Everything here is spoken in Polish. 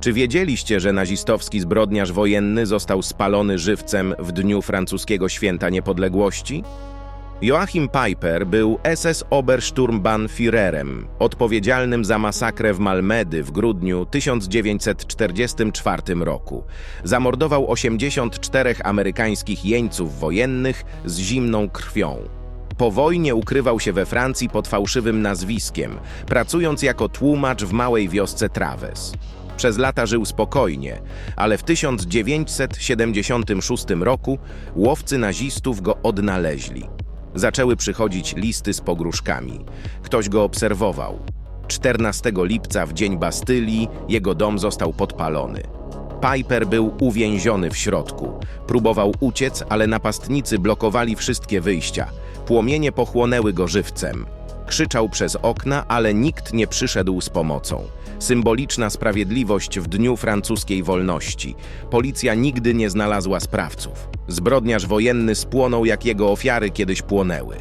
Czy wiedzieliście, że nazistowski zbrodniarz wojenny został spalony żywcem w dniu francuskiego święta niepodległości? Joachim Piper był SS Obersturmbannführerem, odpowiedzialnym za masakrę w Malmedy w grudniu 1944 roku. Zamordował 84 amerykańskich jeńców wojennych z zimną krwią. Po wojnie ukrywał się we Francji pod fałszywym nazwiskiem, pracując jako tłumacz w małej wiosce Traves. Przez lata żył spokojnie, ale w 1976 roku łowcy nazistów go odnaleźli. Zaczęły przychodzić listy z pogróżkami. Ktoś go obserwował. 14 lipca, w dzień Bastylii, jego dom został podpalony. Piper był uwięziony w środku. Próbował uciec, ale napastnicy blokowali wszystkie wyjścia. Płomienie pochłonęły go żywcem. Krzyczał przez okna, ale nikt nie przyszedł z pomocą. Symboliczna sprawiedliwość w dniu francuskiej wolności. Policja nigdy nie znalazła sprawców. Zbrodniarz wojenny spłonął, jak jego ofiary kiedyś płonęły.